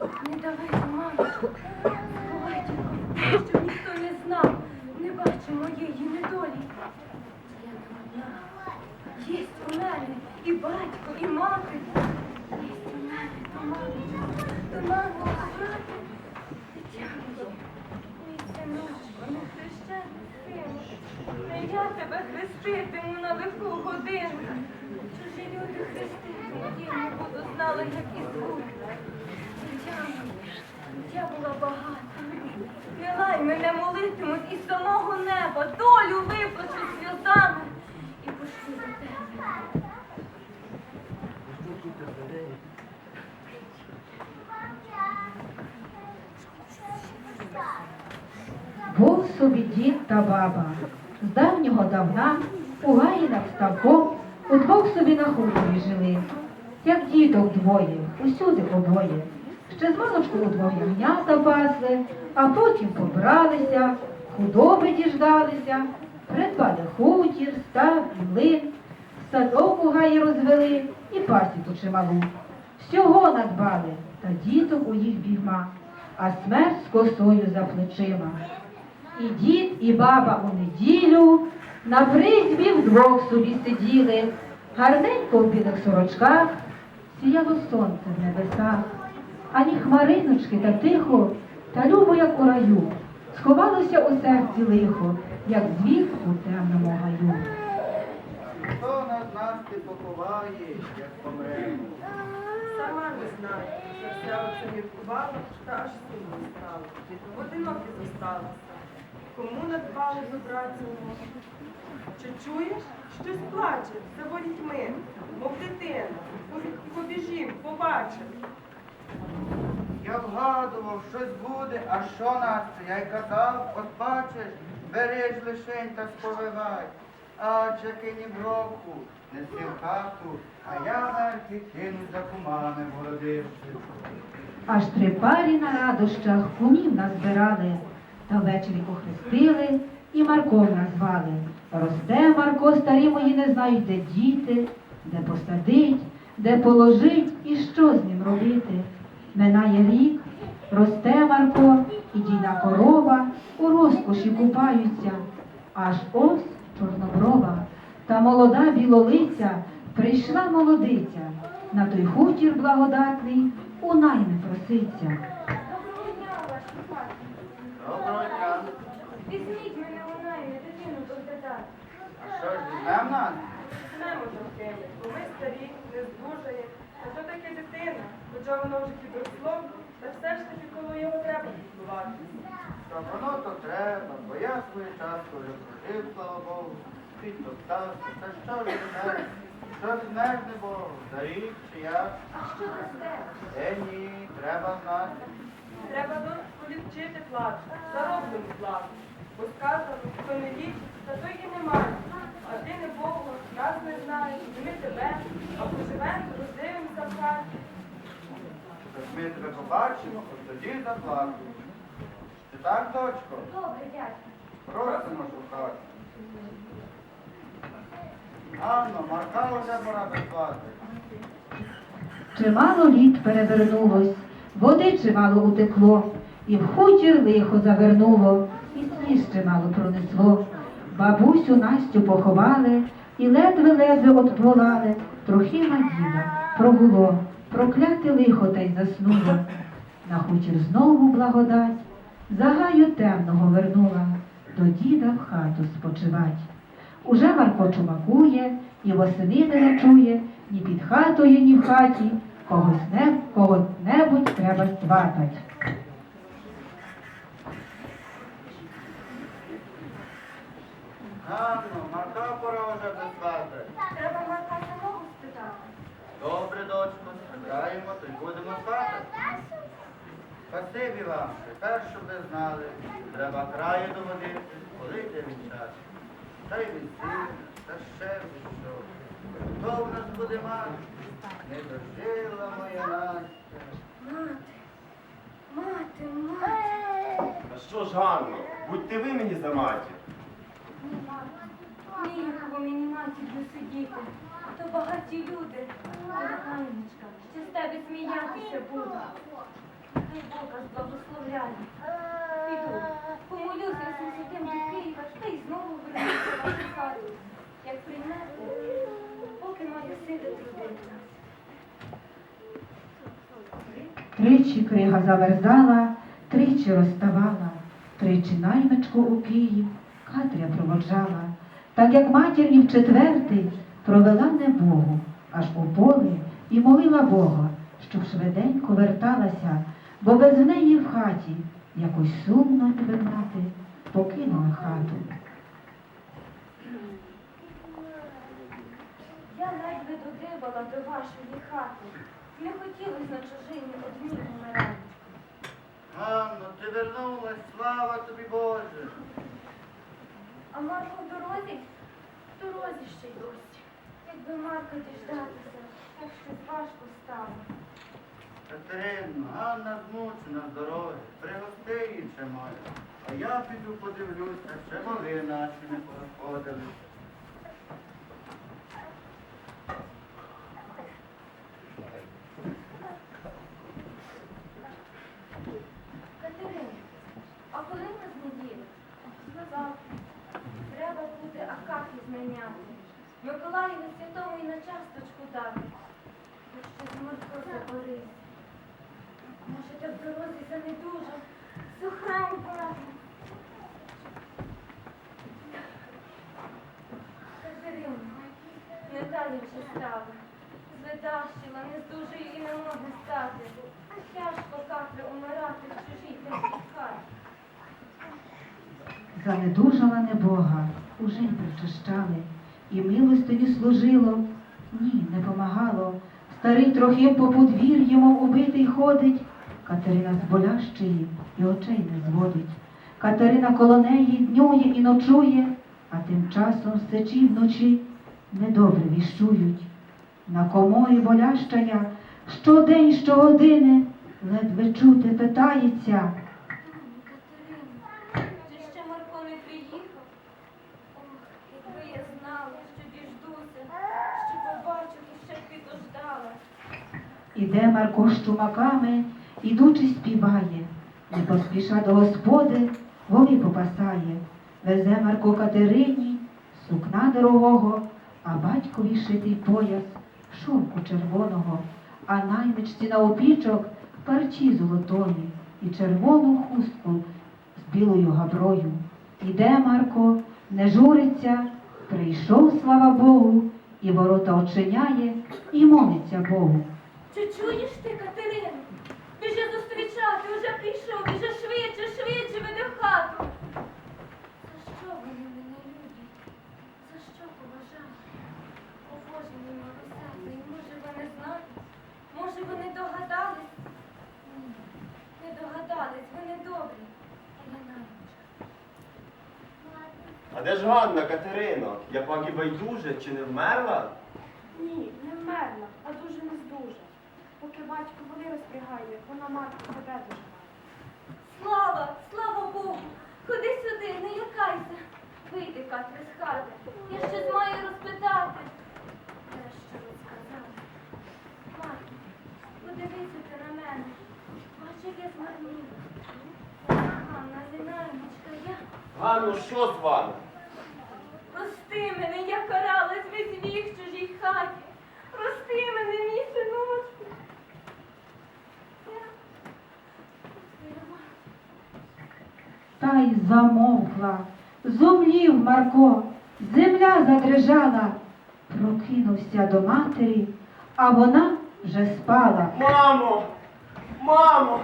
Не давайте, мамочку. Ховайте, щоб ніхто не знав, не бачив моєї недолі. Я не одна. Єсть у мене і батько, і мати. Єсть у мене то мама, брати. Дитя моє, мій синочко, не хрещений сину. Не я тебе хреститиму на лиху годину. Чужі люди хреститимуть, я не буду знала, як і звуть. Я була багата. Не мене молитимуть із самого неба, долю виплачу сльозами і пошлю до тебе. Був собі дід та баба. З давнього давна у гаї над ставком удвох собі на хуторі жили. Як діток двоє, усюди обоє. Ще з маличку удвох ягнята пасли, а потім побралися, худоби діждалися, придбали хутір, став і млин, садок у гаї розвели і пасіку чималу. Всього надбали, та діток у їх бігма, а смерть з косою за плечима. І дід, і баба у неділю на призьбі вдвох собі сиділи, гарненько в білих сорочках, сіяло сонце в небесах, ані хмариночки та тихо, та любо, як у раю, сховалося у серці лихо, як звір у темному гаю. Хто над нас ти поховає, як помремо? Сама не знаю, я вся оце міркувала, та аж сумно стало. Одинокі зосталася. Кому надбали можна? Чи чуєш? Щось плаче, заводять ми, мов дитина. Побіжім, побачимо. Я вгадував, щось буде, а що Настя? Я й казав, от бачиш, бери ж лишень та сповивай. Адже кині в року, неси в хату, а я верхи кину за кумами городивши. Аж три парі на радощах кунів назбирали, та ввечері похрестили і Марком назвали. Росте Марко, старі мої не знають, де діти, де посадить, де положить і що з ним робити. Минає рік, росте Марко, і дійна корова у розкоші купаються. Аж ось чорноброва та молода білолиця прийшла молодиця, на той хутір благодатний у найми проситься. Доброго дня, ваші хаті. Доброго дня. Візьміть мене у наймі, дитину доглядати. А що ж, візьмем нас? Знаємо трохи, бо ми старі, не здужає. А то таке дитина, хоча воно вже підросло, та все ж таки коло його треба піклувати. Що воно то треба, бо я свою частку вже прожив, слава Богу, підтоптався, та що ж не Що ж не Богу, за рік чи як? А що росте? Е ні, треба знати. Треба лічити плачу, зароблену плату. Бо сказано, хто не лічить, та той і не має. А ти не Богу, нас не знаєш, і ми тебе, а поживемо, роздивимося в хаті. Ми тебе побачимо, от тоді заплатимо. Ти так, дочко? Добре, дядько. Просимо шукати. Анно, Марка вже пора безплати. Чимало літ перевернулось, води чимало утекло, і в хутір лихо завернуло, і сніж чимало пронесло. Бабусю Настю поховали, і ледве-ледве отволали, трохи діда прогуло, прокляте лихо та й заснуло. На хутір знову благодать, за гаю темного вернула, до діда в хату спочивать. Уже Марко чумакує, і восени не ночує, ні під хатою, ні в хаті, когось не, кого-небудь треба сватать. Анно, Марка пора вже безплати. Треба Марка самого спитати. Добре, дочко, спитаємо, то й будемо спати. Спасибі вам, тепер, щоб ви знали, треба краю доводити, коли йде він час. Та й весілля, та ще що. Хто в нас буде мати? Не дожила моя Настя. Мати, мати, мати. А що ж, Ганно, будьте ви мені за матір. Ні, мені матір'ю сидіти. То багаті люди. Коханечка, ще з тебе сміятися буду. дозволяє. Піду, помолюся святим до Києва, та й знову вернуся вашу хату. Як приймете, поки маю сили трудитися. Тричі крига замерзала, тричі розставала, тричі наймичку у Київ Катря проводжала, так як матір і в четвертий провела не Богу, аж у поле і молила Бога, щоб швиденько верталася, бо без неї в хаті якось сумно ніби мати покинула хату. Я ледве додибала до вашої хати. Не хотілося на чужині одній умирати. Ганно, ти вернулась, слава тобі Боже. А Марко в дорозі? В дорозі ще й досі. Якби Марко діждатися, так щось важко стало. Катерино, Ганна змучена з дороги, пригости ще маю. А я піду подивлюся, ще воли наші не порозходили. Катерина, а коли в нас неділя? Сказав, треба буде Акафі зміняти. Миколаєві святому і на часточку дати. Якщо з Марко заборись. Може, так в дорозі занедужа, сухрам брати. Катерина, не далі вже стала. Зведащила, не здужую і не можу стати. Тяжко каплю умирати в чужій теплій хаті. Занедужала небога, уже й причащали, і милостиві служило, ні, не помагало. Старий трохи по подвір'ю, мов убитий ходить, Катерина з болящої і очей не зводить. Катерина коло неї днює і ночує, а тим часом сечі вночі недобре віщують. На коморі болящая щодень, щогодини ледве чути питається. Катерина, чи ще Марко не приїхав? Ох, якби я знала, що діждуся, що побачу і ще підождала. Іде Марко з чумаками, ідучи співає, не поспіша до господи, воли попасає. Везе Марко Катерині, сукна дорогого, а батькові шитий пояс, шовку червоного, а наймичці на опічок парчі золотої і червону хустку з білою габрою. Іде Марко, не журиться, прийшов, слава Богу, і ворота очиняє, і молиться Богу. Чи чуєш ти, Катерина? Біжи зустрічати, уже прийшов, біжи швидше, швидше веди в хату. За що вони мене люблять? За що поважають? О Боже мій милосердний, може вони знають? Може вони догадались? Ні, не догадались, вони добрі. А я наймичка. А де ж Ганна, Катерино? Я пак і байдуже, чи не вмерла? Ні, не вмерла, а дуже не здужа. Поки батько воли розпрягає, вона матку тебе доживає. Слава, слава Богу! Ходи сюди, не лякайся. Вийди, Катре, з хати. Я щось маю розпитати. Я що розказала? Марко, подивися ти на мене. Бач, як я змарніла. Ганна, зінаймочка, я. Ганно, що з вами? Прости мене, я каралась весь вік в чужій хаті. Прости мене, мій синочку. Я... Я Та й замовкла, зумлів Марко, земля задрижала, прокинувся до матері, а вона вже спала. Мамо! Мамо!